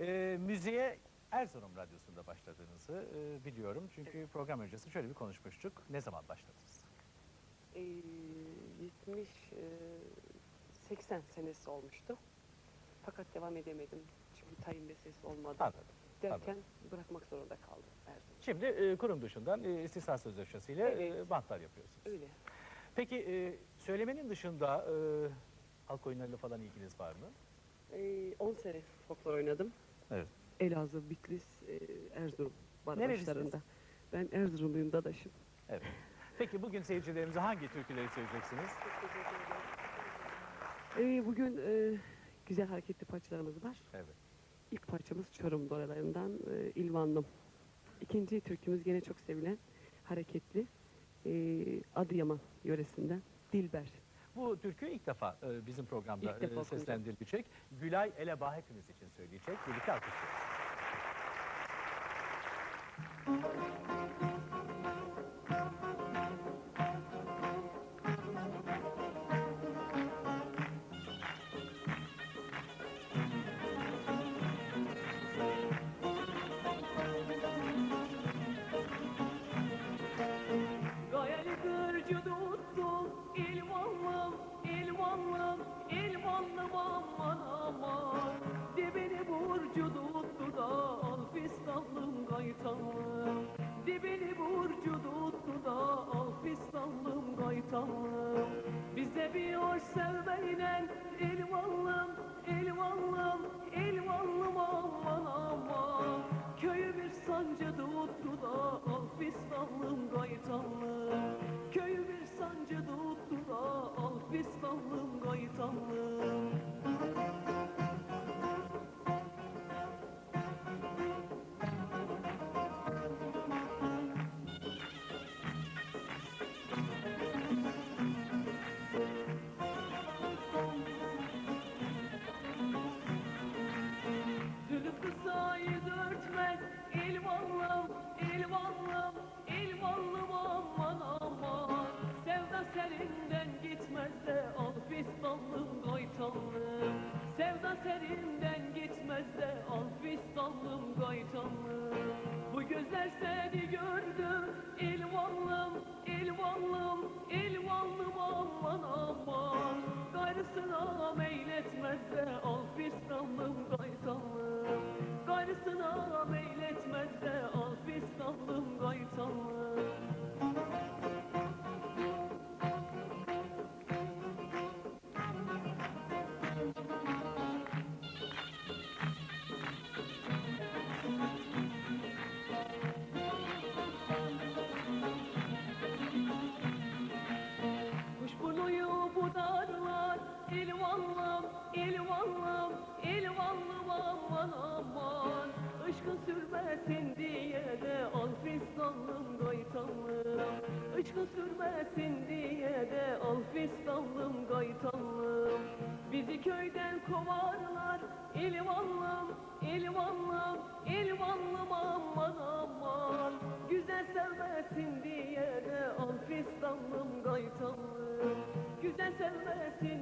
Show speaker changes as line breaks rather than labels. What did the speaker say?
E, müziğe Erzurum Radyosu'nda başladığınızı e, biliyorum. Çünkü program öncesi şöyle bir konuşmuştuk. Ne zaman başladınız?
Ee, 70 e, 80 senesi olmuştu. Fakat devam edemedim. Çünkü tayin meselesi olmadı.
Anladım.
Derken bırakmak zorunda kaldım Erzurum.
Şimdi e, kurum dışından e, istisna sözleşmesiyle
Evet.
e, bantlar yapıyorsunuz.
Öyle.
Peki e, söylemenin dışında e, halk oyunlarıyla falan ilginiz var mı?
Ee, 10 sene folklor oynadım.
Evet.
Elazığ, Bitlis, e, Erzurum barajlarında. Ben Erzurumluyum dadaşım.
Evet. Peki bugün seyircilerimize hangi türküleri söyleyeceksiniz?
Ee, bugün e, güzel hareketli parçalarımız var.
Evet.
İlk parçamız Çorum Doralarından e, İlvanlım. İkinci türkümüz gene çok sevilen hareketli e, Adıyaman yöresinden Dilber.
Bu türkü ilk defa e, bizim programda
İlk defa
e, seslendirilecek. Gülay Eleba hepimiz için söyleyecek. Birlikte alkışlıyoruz.
İlmanlım aman aman. Dibini burcu tuttu da al fistanlım gaytanlım Dibini burcu tuttu da al fistanlım gaytanlım Bize bir hoş sevmeyle ilmanlım, ilmanlım, ilmanlım aman aman. Köyü bir sancı tuttu da al fistanlım gaytanlım Köyü bir sancı tuttu da al fistanlım gaytanlım dörtmez ilmanlım, ilmanlım, ilmanlım aman aman. Sevda serinden gitmez de al fistanlım gaytanlım Sevda serinden gitmez de al ilvanlım, ilvanlım, ilvanlım aman aman Işkın sürmesin diye de al fistanlım gaytanlım Işkın sürmesin diye de al fistanlım gaytanlım Bizi köyden kovarlar ilvanlım, ilvanlım, ilvanlım aman aman. Güzel sevmesin diye de al fistanlım gaytanlım Güzel sevmesin